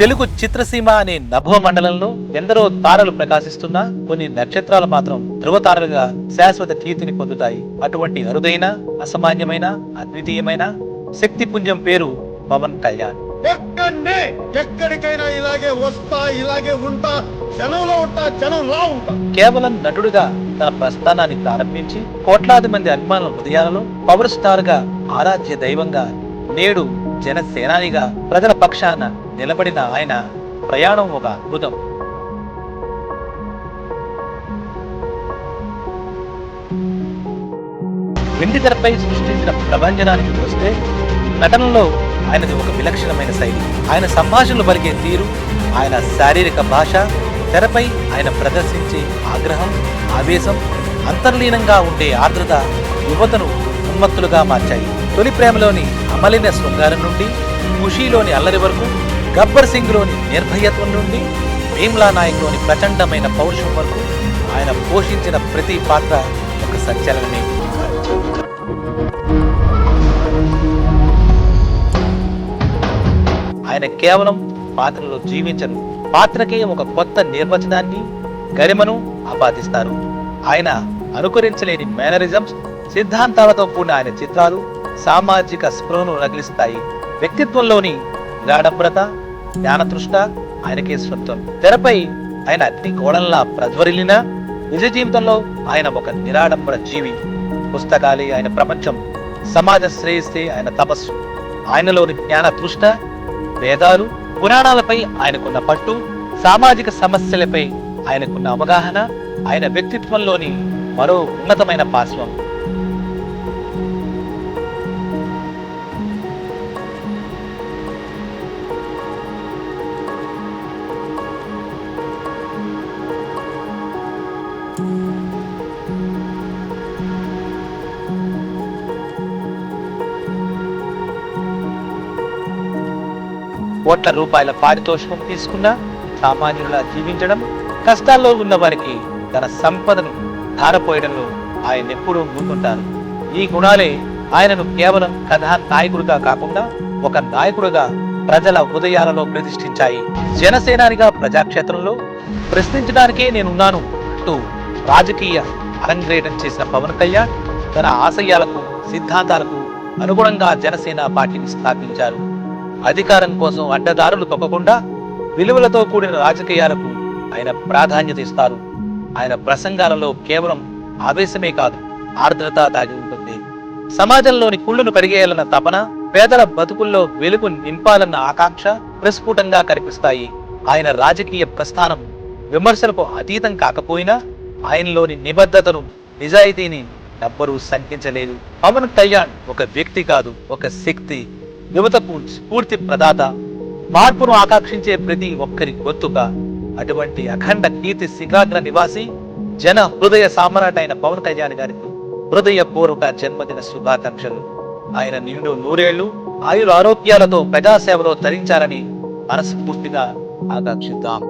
తెలుగు చిత్రసీమ అనే నభో మండలంలో ఎందరో తారలు ప్రకాశిస్తున్నా కొన్ని నక్షత్రాలు మాత్రం ధ్రువ తారలుగా శాశ్వత కీర్తిని పొందుతాయి. అటువంటి అరుదైన అసామాన్యమైన అద్వితీయమైన శక్తి పుంజం పేరు పవన్ కళ్యాణ్. ఎక్కడికైనా ఇలాగే వస్తా ఇలాగే ఉంటా జనంలో ఉంటా జనంలా ఉంటా. కేవలం నటుడిగా తన ప్రస్థానాన్ని ప్రారంభించి కోట్లాది మంది అభిమానుల హృదయాలలో పవర్ స్టార్గా ఆరాధ్య దైవంగా నేడు జనసేనానిగా ప్రజల పక్షాన నిలబడిన ఆయన ప్రయాణం ఒక అద్భుతం. వెండి తెరపై సృష్టించిన ప్రభంజనానికి వస్తే నటనలో ఆయనది ఒక విలక్షణమైన శైలి. ఆయన సంభాషణలు పలికే తీరు ఆయన శారీరక భాష తెరపై ఆయన ప్రదర్శించే ఆగ్రహం ఆవేశం అంతర్లీనంగా ఉండే ఆర్ద్రత యువతను ఉన్మత్తులుగా మార్చాయి. తొలి ప్రేమలోని అమలిన శృంగారం నుండి ఖుషీలోని అల్లరి వరకు గబ్బర్ సింగ్లోని నిర్భయత్వం నుండి భీమ్లా నాయక్లోని ప్రచండమైన పౌరుషం వరకు ఆయన పోషించిన ప్రతి పాత్ర ఒక సంచలనమే. ఆయన కేవలం పాత్రలో జీవించరు పాత్రకే ఒక కొత్త నిర్వచనాన్ని గరిమను ఆపాదిస్తారు. ఆయన అనుకరించలేని మేనరిజమ్స్ సిద్ధాంతాలతో కూడిన ఆయన చిత్రాలు సామాజిక స్పృహను రగిలిస్తాయి. వ్యక్తిత్వంలోని గాఢభ్రత జ్ఞానతృష్ట ఆయనకే సొంతం తెరపై ఆయన అగ్ని గోడల్లా ప్రజ్వరిల్లినా నిజ జీవితంలో ఆయన ఒక నిరాడంబర జీవి. పుస్తకాలే ఆయన ప్రపంచం. సమాజ శ్రేయస్సే ఆయన తపస్సు. ఆయనలోని జ్ఞాన తృష్ణ వేదాలు పురాణాలపై ఆయనకున్న పట్టు సామాజిక సమస్యలపై ఆయనకున్న అవగాహన ఆయన వ్యక్తిత్వంలోని మరో ఉన్నతమైన పాశ్వం. కోట్ల రూపాయల పారితోషికం తీసుకున్న సామాన్యులా జీవించడం కష్టాల్లో ఉన్న వారికి తన సంపదను ధారపోయడంలో ఆయన ఎప్పుడూ ముందుంటారు. ఈ గుణాలే ఆయనను కేవలం కథా నాయకుడిగా కాకుండా ఒక నాయకుడిగా ప్రజల హృదయాలలో ప్రతిష్ఠించాయి. జనసేనానిగా ప్రజాక్షేత్రంలో ప్రశ్నించడానికే నేనున్నాను అంటూ రాజకీయ అరంగ్రేటం చేసిన పవన్ కళ్యాణ్ తన ఆశయాలకు సిద్ధాంతాలకు అనుగుణంగా జనసేన పార్టీని స్థాపించారు. అధికారం కోసం అడ్డదారులు తొక్కకుండా విలువలతో కూడిన రాజకీయాలకు ఆయన ప్రాధాన్యత ఇస్తారు. ఆయన ప్రసంగాలలో కేవలం ఆవేశమే కాదు ఆర్ద్రత దాగి ఉంటుంది. సమాజంలోని కుళ్ళును పెరిగేయాలన్న తపన పేదల బతుకుల్లో వెలుగు నింపాలన్న ఆకాంక్ష ప్రస్ఫుటంగా కనిపిస్తాయి. ఆయన రాజకీయ ప్రస్థానం విమర్శలకు అతీతం కాకపోయినా ఆయనలోని నిబద్ధతను నిజాయితీని ఎవ్వరూ శంకించలేదు పవన్ కళ్యాణ్ ఒక వ్యక్తి కాదు ఒక శక్తి. యువత స్ఫూర్తి ప్రదాత. మార్పును ఆకాంక్షించే ప్రతి ఒక్కరి గొంతుగా అటువంటి అఖండ కీర్తి శిఖాగ్ర నివాసి జన హృదయ సామ్రాట్ అయిన పవన్ కళ్యాణ్ గారికి హృదయపూర్వక జన్మదిన శుభాకాంక్షలు. ఆయన నిండు నూరేళ్ళు ఆయుర ఆరోగ్యాలతో ప్రజాసేవలో తరించాలని మనస్ఫూర్తిగా ఆకాంక్షిద్దాం.